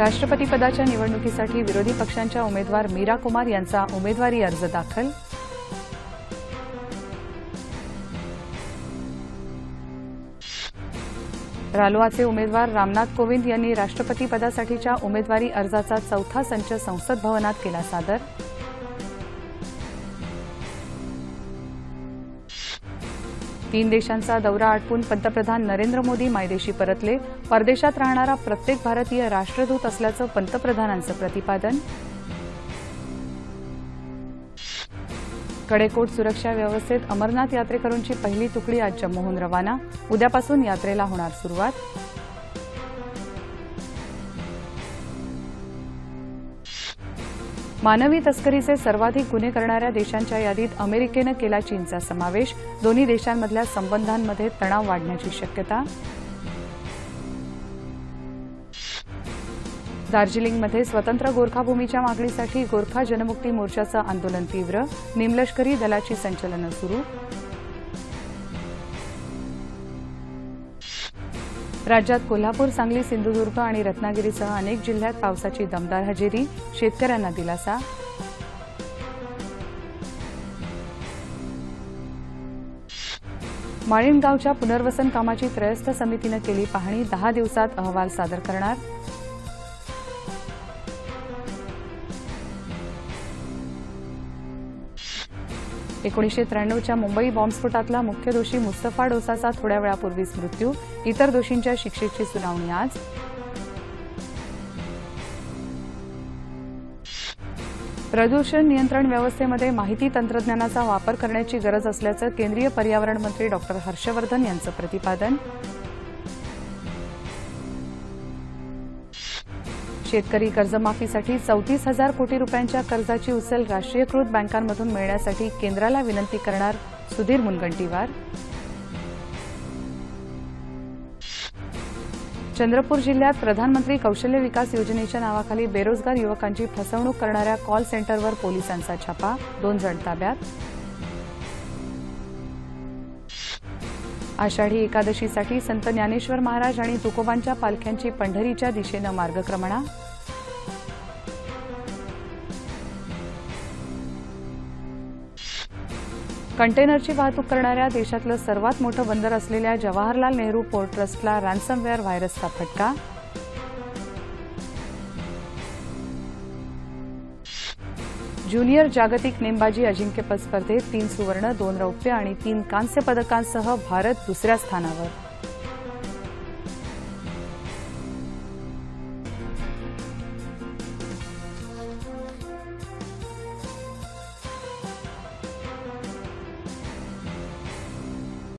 राष्ट्रपतीपदाच्या निवडणुकीसाठी विरोधी पक्षांच्या उमेदवार मीरा कुमार यांचा उमेदवारी अर्ज दाखल. रालोआचे उमेदवार रामनाथ कोविंद यांनी राष्ट्रपतीपदासाठीच्या उमेदवारी अर्जाचा चौथा संच संसद भवनात केला सादर. तीन देशांचा दौरा आटपून पंतप्रधान नरेंद्र मोदी मायदेशी परतले. परदेशात राहणारा प्रत्येक भारतीय राष्ट्रदूत असल्याचं पंतप्रधानांचं प्रतिपादन. कडेकोट सुरक्षा व्यवस्थेत अमरनाथ यात्रेकरूंची पहिली तुकडी आज जम्मूहून रवाना. उद्यापासून यात्रेला होणार सुरुवात. मानवी तस्करीचे सर्वाधिक गुन्हे करणाऱ्या देशांच्या यादीत अमेरिकेनं केला चीनचा समावेश. दोन्ही देशांमधल्या संबंधांमध्ये तणाव वाढण्याची शक्यता. दार्जिलिंगमध्ये स्वतंत्र गोरखाभूमीच्या मागणीसाठी गोरखा जनमुक्ती मोर्चाचं आंदोलन तीव्र. निमलष्करी दलाची संचलनं सुरू. राज्यात कोल्हापूर सांगली सिंधुदुर्ग आणि रत्नागिरीसह अनेक जिल्ह्यात पावसाची दमदार हजेरी. शेतकऱ्यांना दिलासा. माळिणगावच्या पुनर्वसन कामाची त्रयस्थ समितीनं केली पाहणी. दहा दिवसात अहवाल सादर करणार. एकोणीसशे त्र्याण्णवच्या मुंबई बॉम्बस्फोटातला मुख्य दोषी मुस्तफा डोसाचा थोड्या वेळापूर्वीच मृत्यू. इतर दोषींच्या शिक्षेची सुनावणी आज. प्रदूषण नियंत्रण व्यवस्थेमध्ये माहिती तंत्रज्ञानाचा वापर करण्याची गरज असल्याचं केंद्रीय पर्यावरण मंत्री डॉक्टर हर्षवर्धन यांचं प्रतिपादन. शेतकरी कर्जमाफीसाठी चौतीस हजार कोटी रुपयांच्या कर्जाची उचल राष्ट्रीयकृत बँकांमधून मिळण्यासाठी केंद्राला विनंती करणार सुधीर मुनगंटीवार. चंद्रपूर जिल्ह्यात प्रधानमंत्री कौशल्य विकास योजनेच्या नावाखाली बेरोजगार युवकांची फसवणूक करणाऱ्या कॉल सेंटरवर पोलिसांचा छापा दोन जण ताब्यात. आषाढी एकादशीसाठी संत ज्ञानेश्वर महाराज आणि तुकोबांच्या पालख्यांची पंढरीच्या दिशेनं मार्गक्रमणा. कंटेनरची वाहतूक करणाऱ्या देशातलं सर्वात मोठं बंदर असलेल्या जवाहरलाल नेहरू पोर्ट ट्रस्टला रॅन्समवेअर व्हायरसचा फटका. ज्युनियर जागतिक नेमबाजी अजिंक्यपद स्पर्धेत तीन सुवर्ण दोन रौप्य आणि तीन कांस्य पदकांसह भारत दुसऱ्या स्थानावर.